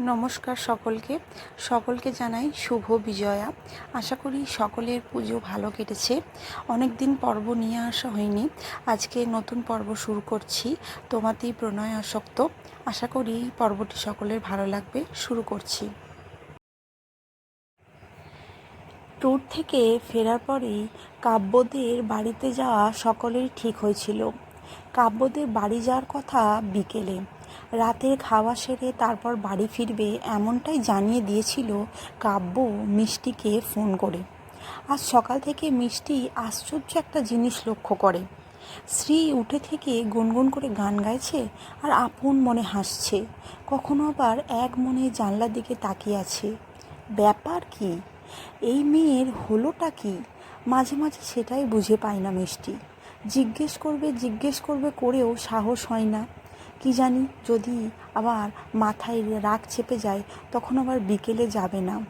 নমস্কার সকলকে। সকলকে জানাই শুভ বিজয়া। আশা করি সকলের পুজো ভালো কেটেছে। অনেক দিন পর্ব নিয়ে আসা হয়নি। আজকে নতুন পর্ব শুরু করছি। তোমাতেই প্রণয় আসক্ত আশা করি পর্বটি সকলের ভালো লাগবে। শুরু করছি। ট্যুর থেকে ফেরার পরেই কাব্যদের বাড়িতে যাওয়া সকলেরই ঠিক হয়েছিল। কাব্যদের বাড়ি যাওয়ার কথা বিকেলে। রাতের খাওয়া সেরে তারপর বাড়ি ফিরবে এমনটাই জানিয়ে দিয়েছিল কাব্য মিষ্টিকে ফোন করে। আজ সকাল থেকে মিষ্টি আশ্চর্য একটা জিনিস লক্ষ্য করে। শ্রী উঠে থেকে গুনগুন করে গান গাইছে আর আপন মনে হাসছে। কখনো আবার এক মনে জানলার দিকে তাকিয়ে আছে। ব্যাপার কি? এই মেয়ের হলোটা কি? মাঝে মাঝে সেটাই বুঝে পায় না মিষ্টি। জিজ্ঞেস করবে জিজ্ঞেস করবে করেও সাহস হয় না। কি জানি, যদি আবার মাথায় রাগ চেপে যায়, তখন আবার বিকেলে যাবে না।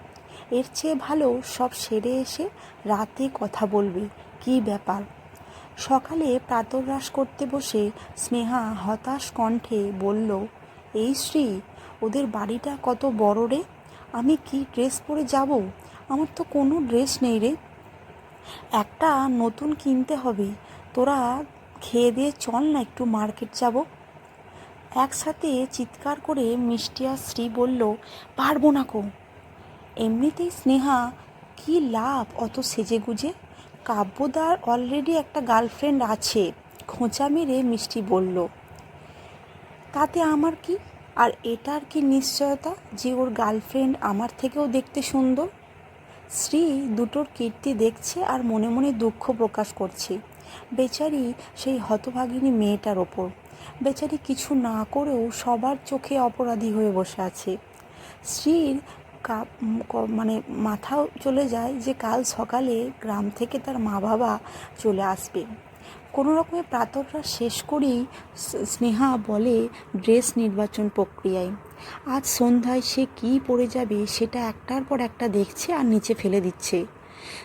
এর চেয়ে ভালো সব সেরে এসে রাতে কথা বলবে। কি ব্যাপার? সকালে প্রাতরাশ করতে বসে স্নেহা হতাশ কণ্ঠে বলল, এই শ্রী, ওদের বাড়িটা কত বড় রে? আমি কি ড্রেস পরে যাব? আমার তো কোনো ড্রেস নেই রে। একটা নতুন কিনতে হবে। তোরা খেয়ে দিয়ে চল না একটু মার্কেট যাব। একসাথে চিৎকার করে মিষ্টি আর শ্রী বলল, পারব না কো। এমনিতেই স্নেহা, কি লাভ অত সেজে গুজে কাব্যদার অলরেডি একটা গার্লফ্রেন্ড আছে। খোঁচা মেরে মিষ্টি বলল, তাতে আমার কি? আর এটার কি নিশ্চয়তা যে ওর গার্লফ্রেন্ড আমার থেকেও দেখতে সুন্দর? শ্রী দুটোর কীর্তি দেখছে আর মনে মনে দুঃখ প্রকাশ করছে। বেচারি সেই হতভাগিনী মেয়েটার ওপর। বেচারি কিছু না করেও সবার চোখে অপরাধী হয়ে বসে আছে। স্ত্রীর মানে মাথাও চলে যায় যে কাল সকালে গ্রাম থেকে তার মা বাবা চলে আসবে। কোনো রকমে প্রাতরটা শেষ করেই স্নেহা বলে ড্রেস নির্বাচন প্রক্রিয়ায়। আজ সন্ধ্যায় সে কী পরে যাবে সেটা একটার পর একটা দেখছে আর নিচে ফেলে দিচ্ছে।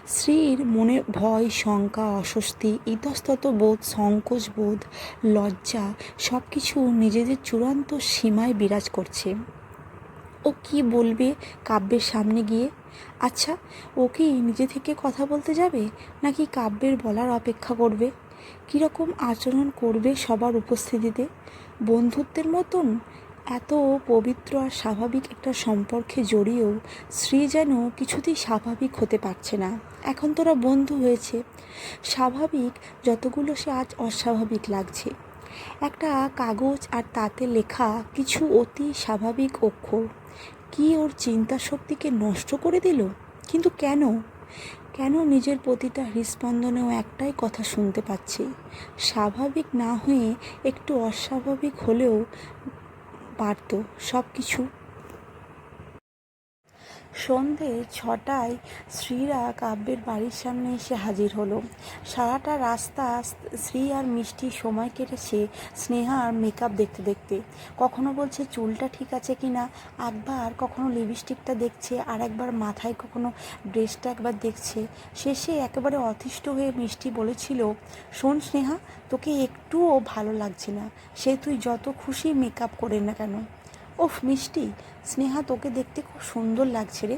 স্ত্রীর মনে ভয়, শঙ্কা, অস্বস্তি, ইতস্তত বোধ, সংকোচ বোধ, লজ্জা সব কিছু নিজেদের চূড়ান্ত সীমায় বিরাজ করছে। ও কি বলবে কাব্যের সামনে গিয়ে? আচ্ছা ও কি নিজে থেকে কথা বলতে যাবে নাকি কাব্যের বলার অপেক্ষা করবে? কীরকম আচরণ করবে সবার উপস্থিতিতে? বন্ধুত্বের মতন এত পবিত্র আর স্বাভাবিক একটা সম্পর্কে জড়িয়েও শ্রী যেন কিছুতেই স্বাভাবিক হতে পারছে না। এখন তোরা বন্ধু হয়েছে। স্বাভাবিক যতগুলো সে আজ অস্বাভাবিক লাগছে। একটা কাগজ আর তাতে লেখা কিছু অতি স্বাভাবিক অক্ষর। কি ওর চিন্তা শক্তিকে নষ্ট করে দিল? কিন্তু কেন? কেন নিজের প্রতিটা হৃস্পন্দনেও একটাই কথা শুনতে পাচ্ছি? স্বাভাবিক না হয়ে একটু অস্বাভাবিক হলেও পারত সব কিছু সন্ধে ছটায় শ্রীরা কাব্যের বাড়ির সামনে এসে হাজির হলো। সারাটা রাস্তা শ্রী আর মিষ্টি সময় কেটেছে স্নেহা আর মেকআপ দেখতে দেখতে। কখনো বলছে, চুলটা ঠিক আছে কি না? একবার কখনো লিপস্টিকটা দেখছে, আর একবার মাথায় কখনো ড্রেসটা একবার দেখছে। শেষে একেবারে অতিষ্ঠ হয়ে মিষ্টি বলেছিল, শোন স্নেহা, তোকে একটুও ভালো লাগছে না। সে তুই যত খুশি মেকআপ করে না কেন? ওফ, মিষ্টি, স্নেহা তোকে দেখতে খুব সুন্দর লাগছে রে।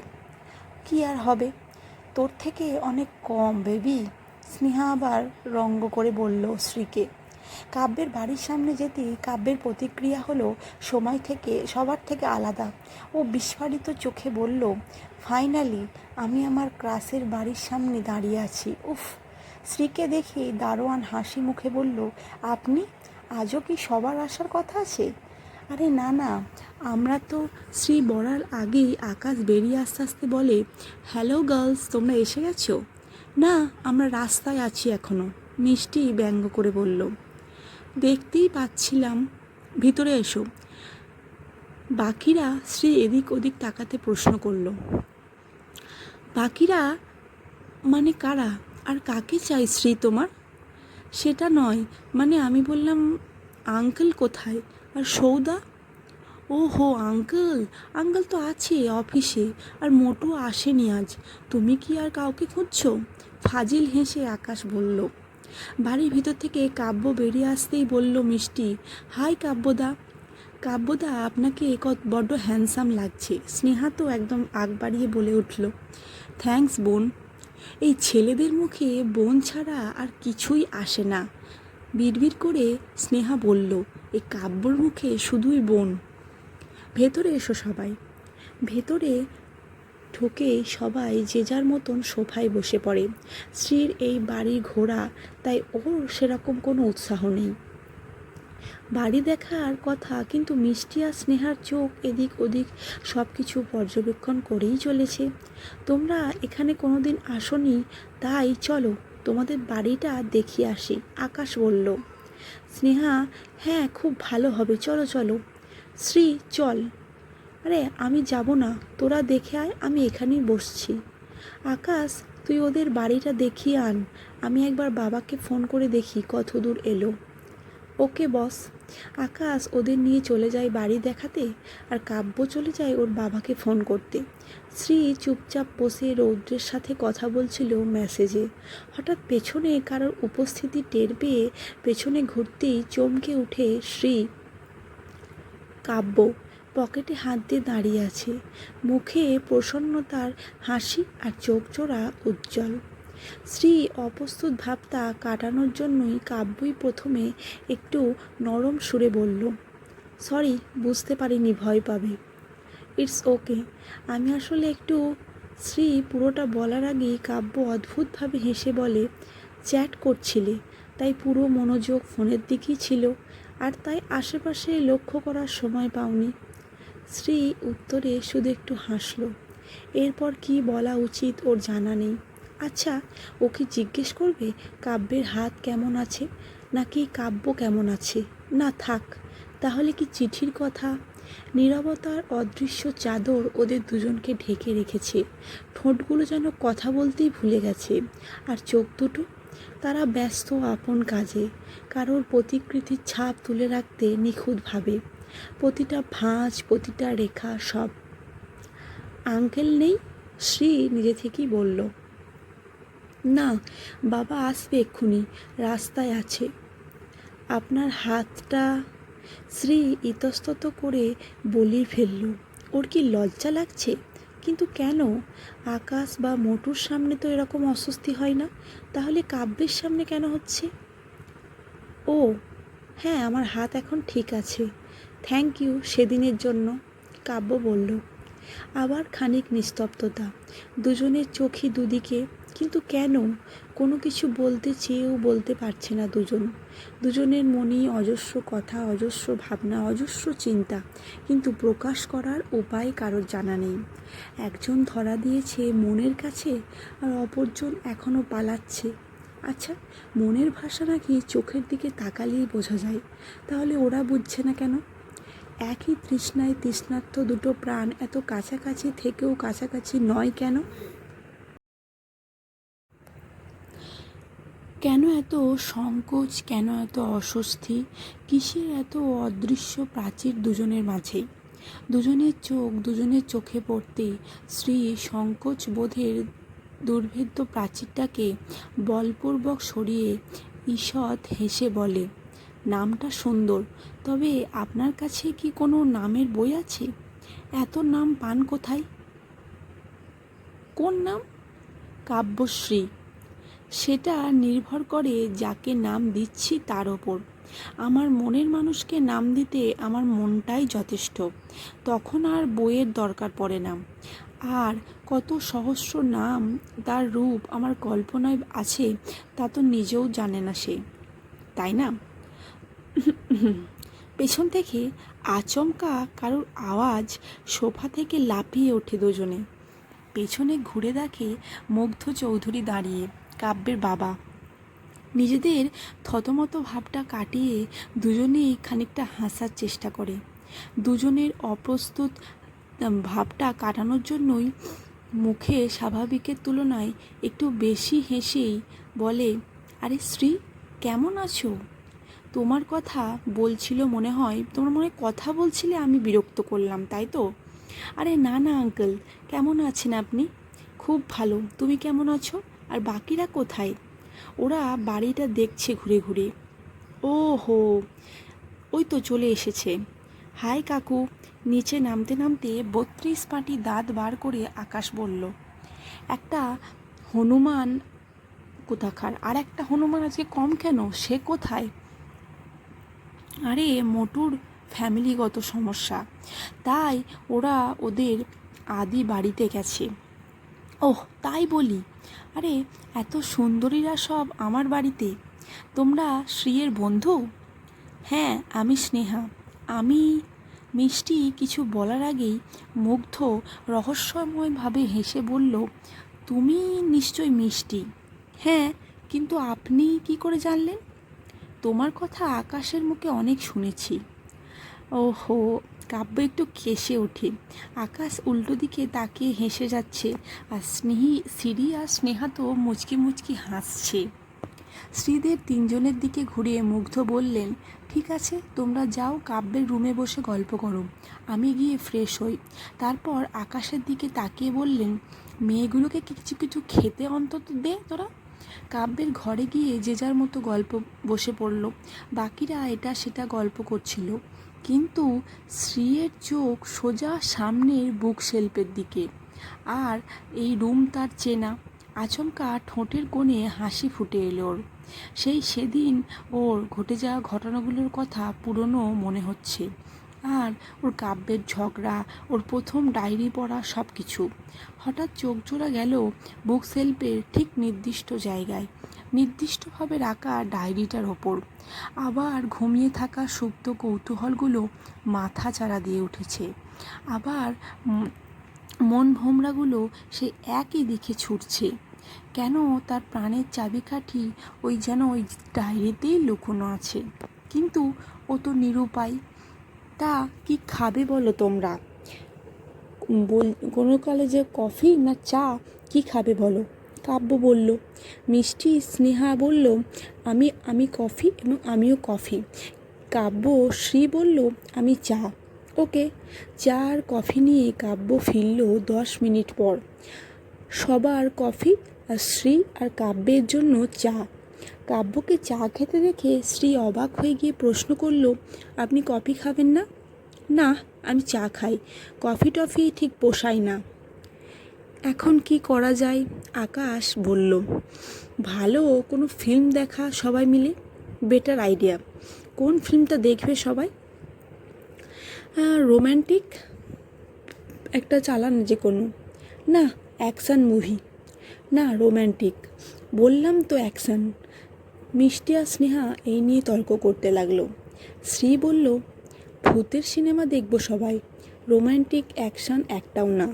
কি আর হবে? তোর থেকে অনেক কম, বেবি। স্নেহা আবার রঙ্গ করে বলল শ্রীকে। কাব্যের বাড়ির সামনে যেতেই কাব্যের প্রতিক্রিয়া হলো সময় থেকে, সবার থেকে আলাদা। ও বিস্ফারিত চোখে বলল, ফাইনালি আমি আমার ক্লাসের বাড়ির সামনে দাঁড়িয়ে আছি। উফ, শ্রীকে দেখে দারোয়ান হাসি মুখে বলল, আপনি? আজও কি সবার আসার কথা আছে? আরে না না। আমরা তো শ্রী বলার আগেই আকাশ বেরিয়ে আস্তে আস্তে বলে হ্যালো গার্লস তোমরা এসে গেছো? না, আমরা রাস্তায় আছি এখনও, মিষ্টি ব্যঙ্গ করে বলল। দেখতেই পাচ্ছিলাম। ভিতরে এসো। বাকিরা শ্রী এদিক ওদিক তাকাতে প্রশ্ন করল। বাকিরা মানে কারা? আর কাকে চাই শ্রী তোমার? সেটা নয় মানে আমি বললাম, আঙ্কেল কোথায়? আর সৌদা? ও হো আঙ্কেল। আঙ্কেল তো আছে অফিসে, আর মোটু আসেনি আজ। তুমি কি আর কাউকে খুঁজছো? ফাজিল হেসে আকাশ বলল। বাড়ির ভিতর থেকে কাব্য বেরিয়ে আসতেই বলল মিষ্টি, হাই কাব্যদা। কাব্যদা, আপনাকে কত বড্ড হ্যান্ডসাম লাগছে। স্নেহা তো একদম আগ বাড়িয়ে বলে উঠল থ্যাঙ্কস বোন। এই ছেলেদের মুখে বোন ছাড়া আর কিছুই আসে না। বিড়বিড় করে স্নেহা বলল এই কাব্যর মুখে শুধুই বোন। ভেতরে এসো সবাই। ভেতরে ঢুকে সবাই যে যার মতন সোফায় বসে পড়ে। স্ত্রীর এই বাড়ি ঘোরা, তাই ওর সেরকম কোনো উৎসাহ নেই। বাড়ি দেখার কথা, কিন্তু মিষ্টি আর স্নেহার চোখ এদিক ওদিক সব কিছু পর্যবেক্ষণ করেই চলেছে। তোমরা এখানে কোনো দিন আসনি, তাই চলো তোমাদের বাড়িটা দেখিয়ে আসি, আকাশ বলল। স্নেহা হ্যাঁ খুব ভালো হবে। চলো চলো। শ্রী, চল। আরে, আমি যাব না। তোরা দেখে আয়, আমি এখানেই বসছি। আকাশ, তুই ওদের বাড়িটা দেখিয়ে আন। আমি একবার বাবাকে ফোন করে দেখি কত দূর এলো। ওকে, বস। আকাশ ওদের নিয়ে চলে যায় বাড়ি দেখাতে আর কাব্য চলে যায় ওর বাবাকে ফোন করতে। শ্রী চুপচাপ বসে রৌদ্রের সাথে কথা বলছিল মেসেজে। হঠাৎ পেছনে কারোর উপস্থিতি টের পেয়ে পেছনে ঘুরতেই চমকে উঠে শ্রী। কাব্য পকেটে হাত দিয়ে দাঁড়িয়ে আছে। মুখে প্রসন্নতার হাসি আর চোখ জোড়া উজ্জ্বল। শ্রী অপ্রস্তুত ভাবটা কাটানোর জন্যই কাব্যই প্রথমে একটু নরম সুরে বলল, সরি, বুঝতে পারিনি, ভয় পাবে। It's okay. আমি আসলে একটু শ্রী পুরোটা বলার আগেই কাব্য অদ্ভুতভাবে হেসে বলে, চ্যাট করছিলে। তাই পুরো মনোযোগ ফোনের দিকেই ছিল, আর তাই আশেপাশে লক্ষ্য করার সময় পাওনি। শ্রী উত্তরে শুধু একটু হাসলো। এরপর কি বলা উচিত ওর জানা নেই। আচ্ছা ও কি জিজ্ঞেস করবে কাব্যের হাত কেমন আছে? নাকি কাব্য কেমন আছে? না, থাক। তাহলে কি চিঠির কথা? নীরবতার অদৃশ্য চাদর ওদের দুজনকে ঢেকে রেখেছে। ঠোঁটগুলো যেন কথা বলতেই ভুলে গেছে। আর চোখ দুটো? তারা ব্যস্ত আপন কাজে। কারোর প্রতিকৃতির ছাপ তুলে রাখতে নিখুঁতভাবে প্রতিটা ভাঁজ, প্রতিটা রেখা সব। আঙ্কেল নেই? শ্রী নিজে থেকেই বলল। না, বাবা আসবে এক্ষুনি, রাস্তায় আছে। আপনার হাতটা শ্রী ইতস্তত করে বলি ফেলল। ওর কি লজ্জা লাগছে? কিন্তু কেন? আকাশ বা মোটুর সামনে তো এরকম অস্বস্তি হয় না? তাহলে কাব্যের সামনে কেন হচ্ছে? ও হ্যাঁ আমার হাত এখন ঠিক আছে। থ্যাংক ইউ সেদিনের জন্য, কাব্য বলল। আবার খানিক নিস্তব্ধতা। দুজনের চোখই দুদিকে, কিন্তু কেন? কোনো কিছু বলতে চেয়েও বলতে পারছে না দুজন। দুজনের মনেই অজস্র কথা, অজস্র ভাবনা, অজস্র চিন্তা, কিন্তু প্রকাশ করার উপায় কারোর জানা নেই। একজন ধরা দিয়েছে মনের কাছে, আর অপরজন এখনও পালাচ্ছে। আচ্ছা মনের ভাষা নাকি চোখের দিকে তাকালেই বোঝা যায়। তাহলে ওরা বুঝছে না কেন? একই তৃষ্ণায় তৃষ্ণার্থ দুটো প্রাণ, এত কাছাকাছি থেকেও কাছাকাছি নয় কেন? কেন এত সংকোচ, কেন এত অস্বস্তি? কিসের এত অদৃশ্য প্রাচীর দুজনের মাঝেই? দুজনের চোখ, দুজনের চোখে পড়তে শ্রী সংকোচ বোধের দুর্ভেদ্য প্রাচীরটাকে বলপূর্বক সরিয়ে ঈষৎ হেসে বলে নামটা সুন্দর। তবে আপনার কাছে কি কোনো নামের বই আছে? এত নাম পান কোথায়? কোন নাম? কাব্যশ্রী। সেটা নির্ভর করে যাকে নাম দিচ্ছি তার ওপর। আমার মনের মানুষকে নাম দিতে আমার মনটাই যথেষ্ট। তখন আর বইয়ের দরকার পড়ে না। আর কত সহস্র নাম তার রূপ আমার কল্পনায় আছে, তা তো নিজেও জানে না সে। তাই না? পেছন থেকে আচমকা কারোর আওয়াজ সোফা থেকে লাফিয়ে ওঠে দুজনে। পেছনে ঘুরে দেখে মুগ্ধ চৌধুরী দাঁড়িয়ে, কাব্যের বাবা। নিজেদের থতমত ভাবটা কাটিয়ে দুজনেই খানিকটা হাসার চেষ্টা করে। দুজনের অপ্রস্তুত ভাবটা কাটানোর জন্যই মুখে স্বাভাবিকের তুলনায় একটু বেশি হেসেই বলে, আরে শ্রী, কেমন আছো? তোমার কথা বলছিল মনে হয়, তোমার মনে কথা বলছিলে আমি বিরক্ত করলাম, তাই তো? আরে না না আঙ্কেল কেমন আছেন আপনি? খুব ভালো, তুমি কেমন আছো? আর বাকিরা কোথায়? ওরা বাড়িটা দেখছে ঘুরে ঘুরে। ও হো ওই তো চলে এসেছে। হাই কাকু, নিচে নামতে নামতে বত্রিশ পাটি দাঁত বার করে আকাশ বলল, একটা হনুমান কোথাকার? আর একটা হনুমান আজকে কম কেন? সে কোথায়? আরে, মোটুর ফ্যামিলিগত সমস্যা। তাই ওরা ওদের আদি বাড়িতে গেছে। ওহ, তাই বলি? আরে, এত সুন্দরীরা সব আমার বাড়িতে। তোমরা শ্রীয়ের বন্ধু? হ্যাঁ আমি স্নেহা। আমি, মিষ্টি কিছু বলার আগেই মুগ্ধ রহস্যময়ভাবে হেসে বলল, তুমি নিশ্চয় মিষ্টি। হ্যাঁ কিন্তু আপনি কি করে জানলেন? তোমার কথা আকাশের মুখে অনেক শুনেছি। ওহো, কাব্য একটু কেসে ওঠে। আকাশ উল্টো দিকে তাকিয়ে হেসে যাচ্ছে, আর স্নেহি, সিঁড়ি আর স্নেহা তো মুচকি মুচকি হাসছে। শ্রীদের তিনজনের দিকে ঘুরিয়ে মুগ্ধ বললেন, ঠিক আছে, তোমরা যাও কাব্যের রুমে বসে গল্প করো। আমি গিয়ে ফ্রেশ হই। তারপর আকাশের দিকে তাকিয়ে বললেন, মেয়েগুলোকে কিছু কিছু খেতে অন্তত দে তোরা। কাব্যের ঘরে গিয়ে যে যার মতো গল্প বসে পড়ল। বাকিরা এটা সেটা গল্প করছিল। কিন্তু শ্রীয়ের চোখ সোজা সামনের বুক শেল্পের দিকে। আর এই রুম তার চেনা। আচমকা ঠোঁটের কোণে হাসি ফুটে এলো ওর। সেই সেদিন ওর ঘটে যাওয়া ঘটনাগুলোর কথা পুরনো মনে হচ্ছে। আর ওর কাব্যের ঝগড়া, ওর প্রথম ডায়েরি পড়া সব কিছু হঠাৎ চোখ জোড়া গেল বুক সেলফের ঠিক নির্দিষ্ট জায়গায়। নির্দিষ্টভাবে রাখা ডায়েরিটার ওপর। আবার ঘুমিয়ে থাকা সুপ্ত কৌতূহলগুলো মাথা চারা দিয়ে উঠেছে। আবার মন ভোমরাগুলো সে একই দিকে ছুটছে। কেন তার প্রাণের চাবিকাঠি ওই যেন ওই ডায়েরিতেই লুকোনো আছে। কিন্তু ও তো নিরুপায়। তা কি খাবে বলো তোমরা? বল কোনো কালে যে কফি না চা, কি খাবে বলো? কাব্য বলল, মিষ্টি স্নেহা বলল, আমি আমি কফি এবং আমিও কফি। কাব্য শ্রী বলল, আমি চা। ওকে, চা আর কফি নিয়ে কাব্য ফিরল দশ মিনিট পর। সবার কফি আর শ্রী আর কাব্যের জন্য চা। কাব্যকে চা খেতে দেখে শ্রী অবাক হয়ে গিয়ে প্রশ্ন করল, আপনি কফি খাবেন না? না, আমি চা খাই। কফি টফি ঠিক পোষায় না। এখন কি করা যায়? আকাশ বলল। ভালো কোনো ফিল্ম দেখা সবাই মিলে? বেটার আইডিয়া কোন ফিল্মটা দেখবে সবাই? রোম্যান্টিক একটা চালান যে কোনো। না অ্যাকশান মুভি না রোম্যান্টিক বললাম তো অ্যাকশান মিষ্টি আর স্নেহা এই নিয়ে তর্ক করতে লাগল। শ্রী বলল, ভূতের সিনেমা দেখব সবাই রোম্যান্টিক অ্যাকশন একটাও না।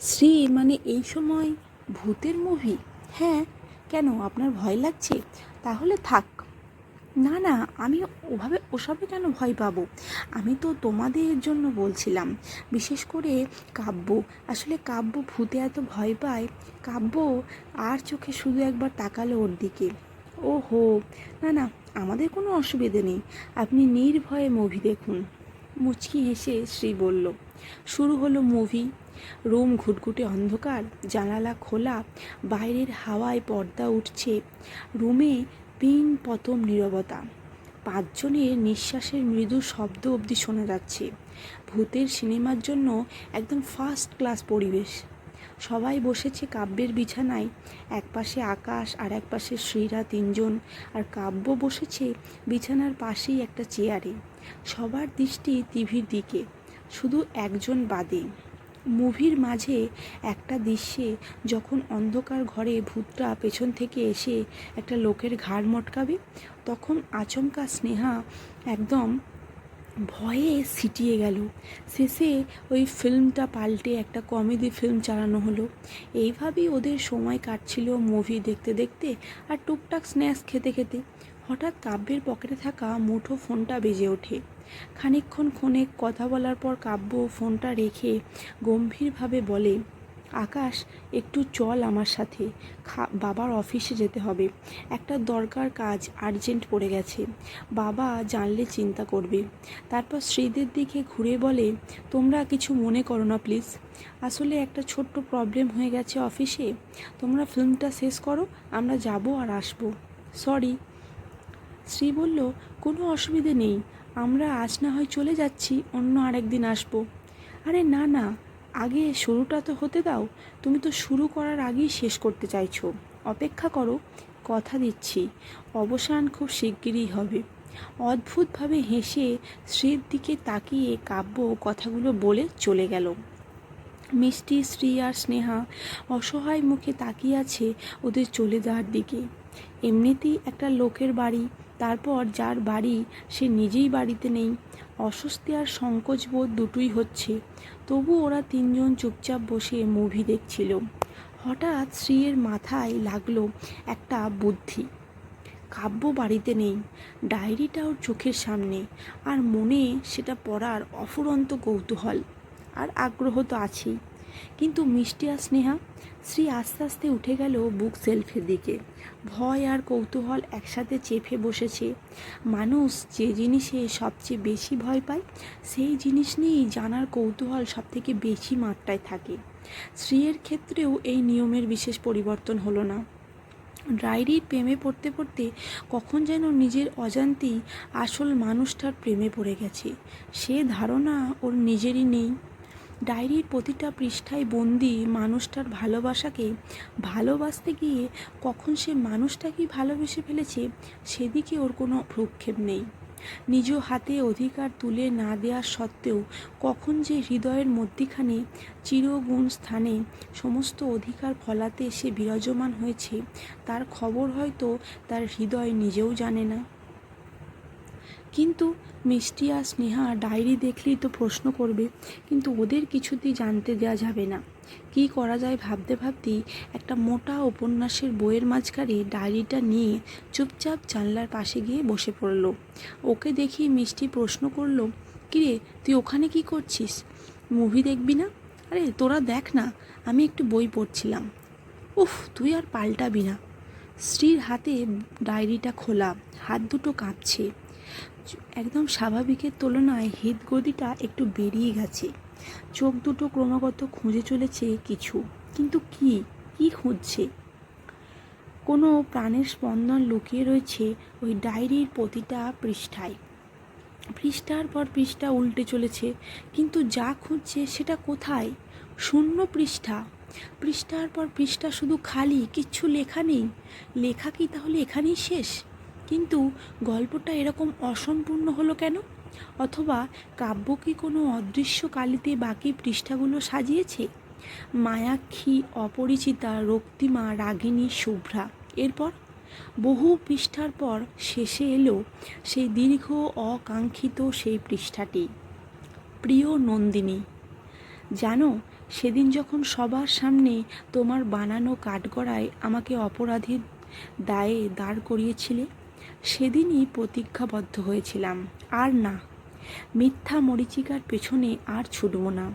শ্রী মানে এই সময় ভূতের মুভি হ্যাঁ কেন? আপনার ভয় লাগছে? তাহলে থাক। না না, আমি ওভাবে, ওসবে কেন ভয় পাবো? আমি তো তোমাদের জন্য বলছিলাম, বিশেষ করে কাব্য। আসলে কাব্য ভূতে এত ভয় পায়, কাব্য আর চোখে শুধু একবার তাকালো ওর দিকে। ও হো না না, আমাদের কোনো অসুবিধে নেই। আপনি নির্ভয়ে মুভি দেখুন। মুচকি হেসে শ্রী বলল, শুরু হলো মুভি রুম ঘুটঘুটে অন্ধকার, জানালা খোলা, বাইরের হাওয়ায় পর্দা উঠছে। রুমে পিন পতম নীরবতা। পাঁচজনের নিঃশ্বাসের মৃদু শব্দ অবধি শোনা যাচ্ছে। ভূতের সিনেমার জন্য একদম ফার্স্ট ক্লাস পরিবেশ। সবাই বসেছে কাব্যের বিছানায়। একপাশে আকাশ, আর এক পাশে শ্রীরা তিনজন। আর কাব্য বসেছে বিছানার পাশেই একটা চেয়ারে। সবার দৃষ্টি টিভির দিকে, শুধু একজন বাদে। মুভির মাঝে একটা দৃশ্যে যখন অন্ধকার ঘরে ভূতটা পেছন থেকে এসে একটা লোকের ঘাড় মটকাবে, তখন আচমকা স্নেহা একদম ভয়ে সিটিয়ে গেল। শেষে ওই ফিল্মটা পাল্টে একটা কমেডি ফিল্ম চালানো হলো। এইভাবেই ওদের সময় কাটছিল মুভি দেখতে দেখতে আর টুকটাক স্ন্যাক্স খেতে খেতে। হঠাৎ কাব্যের পকেটে থাকা মুঠো ফোনটা বেজে ওঠে। খানিকক্ষণ ক্ষণে কথা বলার পর কাব্য ফোনটা রেখে গম্ভীরভাবে বলে আকাশ, একটু চল আমার সাথে। খা, বাবার অফিসে যেতে হবে। একটা দরকার কাজ, আর্জেন্ট পড়ে গেছে। বাবা জানলে চিন্তা করবে। তারপর শ্রীদের দিকে ঘুরে বলে, তোমরা কিছু মনে করো না, প্লিজ। আসলে একটা ছোট্ট প্রবলেম হয়ে গেছে অফিসে। তোমরা ফিল্মটা শেষ করো, আমরা যাব আর আসব। সরি। শ্রী বলল, কোনো অসুবিধে নেই। আমরা আজ না হয় চলে যাচ্ছি, অন্য আরেকদিন আসব। আরে না না। আগে শুরুটা তো হতে দাও, তুমি তো শুরু করার আগেই শেষ করতে চাইছো। অপেক্ষা করো, কথা দিচ্ছি, অবসান খুব শিগগিরই হবে। অদ্ভুতভাবে হেসে স্ত্রীর দিকে তাকিয়ে কাব্য কথাগুলো বলে চলে গেল। মিষ্টি শ্রী আর স্নেহা অসহায় মুখে তাকিয়ে আছে ওদের চলে যাওয়ার দিকে। এমনিতেই একটা লোকের বাড়ি, তারপর যার বাড়ি সে নিজেই বাড়িতে নেই। অস্বস্তি আর সংকোচ বোধ দুটোই হচ্ছে। তবু ওরা তিনজন চুপচাপ বসে মুভি দেখছিল। হঠাৎ শ্রীয়ের মাথায় লাগল একটা বুদ্ধি। কাব্য বাড়িতে নেই, ডায়েরিটা ওর চোখের সামনে, আর মনে সেটা পড়ার অফুরন্ত কৌতূহল। আর আগ্রহ তো আছেই। কিন্তু মিষ্টি আর স্নেহা, শ্রী আস্তে আস্তে উঠে গেল বুক সেলফের দিকে। ভয় আর কৌতূহল একসাথে চেপে বসেছে। মানুষ যে জিনিসে সবচেয়ে বেশি ভয় পায়, সেই জিনিস নিয়েই জানার কৌতূহল সবথেকে বেশি মাত্রায় থাকে। শ্রীয়ের ক্ষেত্রেও এই নিয়মের বিশেষ পরিবর্তন হলো না। ডায়েরির প্রেমে পড়তে পড়তে কখন যেন নিজের অজান্তেই আসল মানুষটার প্রেমে পড়ে গেছে। সে ধারণা ওর নিজেরই নেই। ডায়েরির প্রতিটা পৃষ্ঠায় বন্দি মানুষটার ভালোবাসাকে ভালোবাসতে গিয়ে কখন সে মানুষটাকেই ভালোবেসে ফেলেছে, সেদিকে ওর কোনো ভ্রুক্ষেপ নেই। নিজ হাতে অধিকার তুলে না দেওয়া সত্ত্বেও কখন যে হৃদয়ের মধ্যিখানে চিরগুণ স্থানে সমস্ত অধিকার ফলাতে সে বিরাজমান হয়েছে, তার খবর হয়তো তার হৃদয় নিজেও জানে না। কিন্তু মিষ্টি আর স্নেহা ডায়েরি দেখলেই তো প্রশ্ন করবে, কিন্তু ওদের কিছুতেই জানতে দেওয়া যাবে না। কি করা যায় ভাবতে ভাবতেই একটা মোটা উপন্যাসের বইয়ের মাঝখানে ডায়েরিটা নিয়ে চুপচাপ জানলার পাশে গিয়ে বসে পড়ল। ওকে দেখি মিষ্টি প্রশ্ন করল, কিরে, তুই ওখানে কি করছিস? মুভি দেখবি না? আরে, তোরা দেখ না, আমি একটু বই পড়ছিলাম। উফ, তুই আর পাল্টাবি না। স্ত্রীর হাতে ডায়েরিটা খোলা, হাত দুটো কাঁপছে। একদম স্বাভাবিকের তুলনায় হৃদগতিটা একটু বেরিয়ে গেছে। চোখ দুটো ক্রমাগত খুঁজে চলেছে কিছু। কিন্তু কি? কি খুঁজছে? কোনো প্রাণের স্পন্দন লুকিয়ে রয়েছে ওই ডায়েরির প্রতিটা পৃষ্ঠায়। পৃষ্ঠার পর পৃষ্ঠা উল্টে চলেছে। কিন্তু যা খুঁজছে সেটা কোথায়? শূন্য পৃষ্ঠা। পৃষ্ঠার পর পৃষ্ঠা শুধু খালি, কিচ্ছু লেখা নেই। লেখা কি তাহলে এখানেই শেষ? কিন্তু গল্পটা এরকম অসম্পূর্ণ হলো কেন? অথবা কাব্য কি কোনো অদৃশ্য কালিতে বাকি পৃষ্ঠাগুলো সাজিয়েছে? মায়াক্ষী, অপরিচিতা, রক্তিমা রাগিনী শুভ্রা, এরপর? বহু পৃষ্ঠার পর শেষে এলো সেই দীর্ঘ, অকাঙ্ক্ষিত সেই পৃষ্ঠাটি। প্রিয় নন্দিনী, জানো, সেদিন যখন সবার সামনে তোমার বানানো কাঠগড়ায় আমাকে অপরাধীর দায়ে দাঁড় করিয়েছিলে সেদিনই প্রতিজ্ঞাবদ্ধ হয়েছিলাম। আর না, মিথ্যা মরিচিকার পেছনে আর ছুটব না।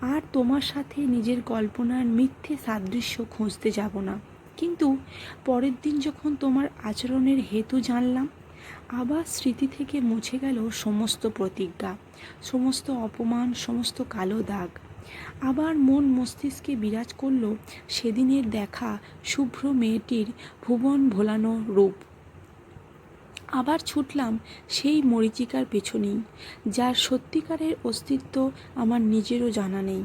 আর তোমার সাথে নিজের কল্পনার মিথ্যে সাদৃশ্য খুঁজতে যাব না। কিন্তু পরের দিন যখন তোমার আচরণের হেতু জানলাম, আবার স্মৃতি থেকে মুছে গেল সমস্ত প্রতিজ্ঞা, সমস্ত অপমান, সমস্ত কালো দাগ। আবার মন মস্তিষ্কে বিরাজ করল সেদিনের দেখা শুভ্র মেয়েটির ভুবন ভোলানো রূপ। আবার ছুটলাম সেই মরিচিকার পেছনেই, যার সত্যিকারের অস্তিত্ব আমার নিজেরও জানা নেই।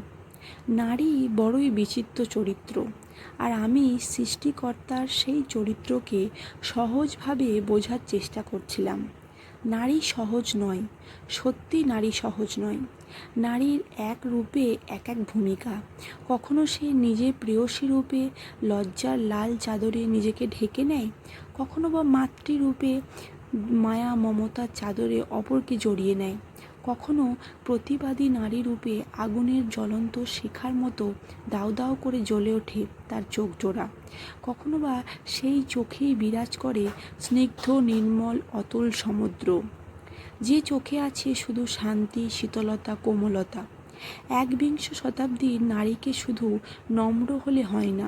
নারী বড়ই বিচিত্র চরিত্র, আর আমি সৃষ্টিকর্তার সেই চরিত্রকে সহজভাবে বোঝার চেষ্টা করছিলাম। নারী সহজ নয়, সত্যি নারী সহজ নয়। নারীর এক রূপে এক এক ভূমিকা, কখনো সে নিজের প্রেয়সী রূপে লজ্জার লাল চাদরে নিজেকে ঢেকে নেয়, কখনো বা মাতৃরূপে মায়া মমতার চাদরে অপরকে জড়িয়ে নেয়। কখনো প্রতিবাদী নারী রূপে আগুনের জ্বলন্ত শিখার মতো দাউ দাউ করে জ্বলে ওঠে তার চোখ জোড়া। কখনো বা সেই চোখেই বিরাজ করে স্নিগ্ধ, নির্মল, অতুল সমুদ্র। যে চোখে আছে শুধু শান্তি, শীতলতা, কোমলতা। একবিংশ শতাব্দীর নারীকে শুধু নম্র হলে হয় না,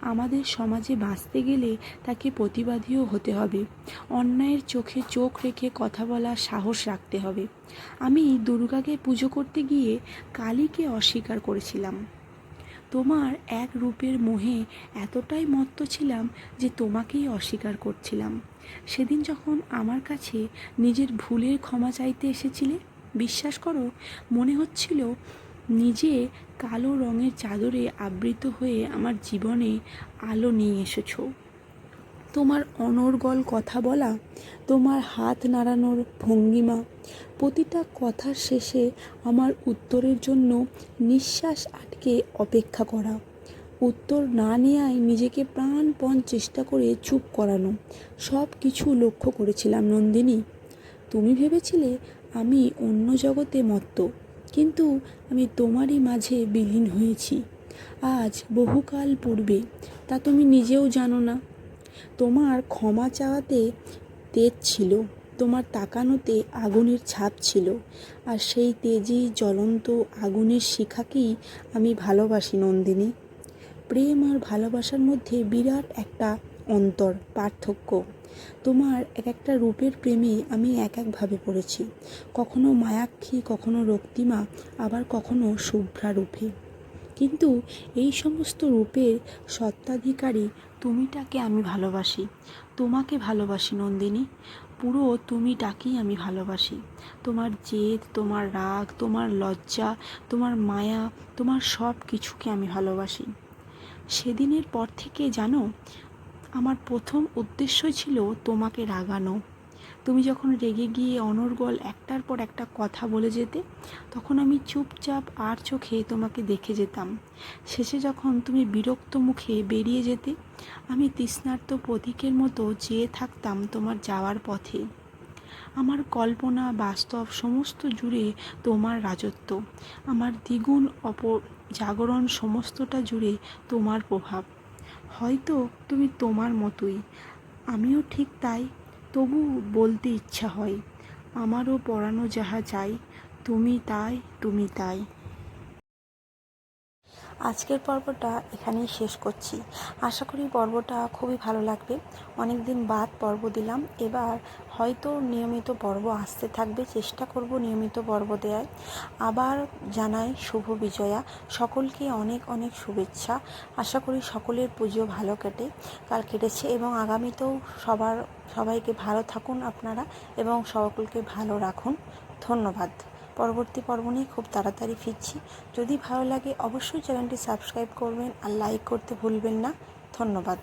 আমাদের সমাজে বাঁচতে গেলে তাকে প্রতিবাদীও হতে হবে। অন্যায়ের চোখে চোখ রেখে কথা বলার সাহস রাখতে হবে। আমি দুর্গাকে পুজো করতে গিয়ে কালীকে অস্বীকার করেছিলাম। তোমার এক রূপের মোহে এতটাই মত্ত ছিলাম যে তোমাকেই অস্বীকার করছিলাম। সেদিন যখন আমার কাছে নিজের ভুলের ক্ষমা চাইতে এসেছিলে বিশ্বাস করো, মনে হচ্ছিল নিজে কালো রঙের চাদরে আবৃত হয়ে আমার জীবনে আলো নিয়ে এসেছ। তোমার অনর্গল কথা বলা, তোমার হাত নাড়ানোর ভঙ্গিমা, প্রতিটা কথার শেষে আমার উত্তরের জন্য নিঃশ্বাস আটকে অপেক্ষা করা, উত্তর না নেওয়ায় নিজেকে প্রাণপণ চেষ্টা করে চুপ করানো সব কিছু লক্ষ্য করেছিলাম নন্দিনী। তুমি ভেবেছিলে আমি অন্য জগতে মত্ত, কিন্তু আমি তোমারই মাঝে বিলীন হয়েছি। আজ বহুকাল পূর্বে, তা তুমি নিজেও জানো না। তোমার ক্ষমা চাওয়াতে তেজ ছিল, তোমার তাকানোতে আগুনের ছাপ ছিল, আর সেই তেজি জ্বলন্ত আগুনের শিখাকেই আমি ভালোবাসি নন্দিনী। প্রেম আর ভালোবাসার মধ্যে বিরাট একটা অন্তর, পার্থক্য। তোমার এক একটা রূপের প্রেমে আমি এক একভাবে পড়েছি। কখনো মায়াক্ষী, কখনো রক্তিমা, আবার কখনো শুভ্রা রূপে। কিন্তু এই সমস্ত রূপের সত্ত্বাধিকারী তুমিটাকে আমি ভালোবাসি। তোমাকে ভালোবাসি নন্দিনী। পুরো তুমিটাকেই আমি ভালোবাসি। তোমার জেদ, তোমার রাগ, তোমার লজ্জা, তোমার মায়া, তোমার সব কিছুকে আমি ভালোবাসি। সেদিনের পর থেকে জানো আমার প্রথম উদ্দেশ্যই ছিল তোমাকে রাগানো। তুমি যখন রেগে গিয়ে অনর্গল একটার পর একটা কথা বলে যেতে, তখন আমি চুপচাপ আর চোখে তোমাকে দেখে যেতাম। শেষে যখন তুমি বিরক্ত মুখে বেরিয়ে যেতে, আমি তৃষ্ণার্ত প্রতীকের মতো চেয়ে থাকতাম তোমার যাওয়ার পথে। আমার কল্পনা বাস্তব সমস্ত জুড়ে তোমার রাজত্ব। আমার দ্বিগুণ অপ জাগরণ সমস্তটা জুড়ে তোমার প্রভাব। হয়তো তুমি তোমার মতোই। আমিও ঠিক তাই, তবু বলতে ইচ্ছা হয়, আমারও পড়ানো যাহা চাই, তুমি তাই তুমি তাই। আজকের পর্বটা এখানেই শেষ করছি। আশা করি পর্বটা খুবই ভালো লাগবে। অনেক দিন বাদ পর্ব দিলাম। এবার হয়তো নিয়মিত পর্ব আসতে থাকবে। চেষ্টা করব নিয়মিত পর্ব দেওয়ায় আবার জানাই শুভ বিজয়া। সকলকে অনেক অনেক শুভেচ্ছা। আশা করি সকলের পুজো ভালো কেটে, কাল কেটেছে এবং আগামীতেও সবার, সবাইকে ভালো থাকুন আপনারা এবং সকলকে ভালো রাখুন। ধন্যবাদ। পরবর্তী পর্ব নিয়ে খুব তাড়াতাড়ি ফিরছি। যদি ভালো লাগে, অবশ্যই চ্যানেলটি সাবস্ক্রাইব করবেন আর লাইক করতে ভুলবেন না। ধন্যবাদ।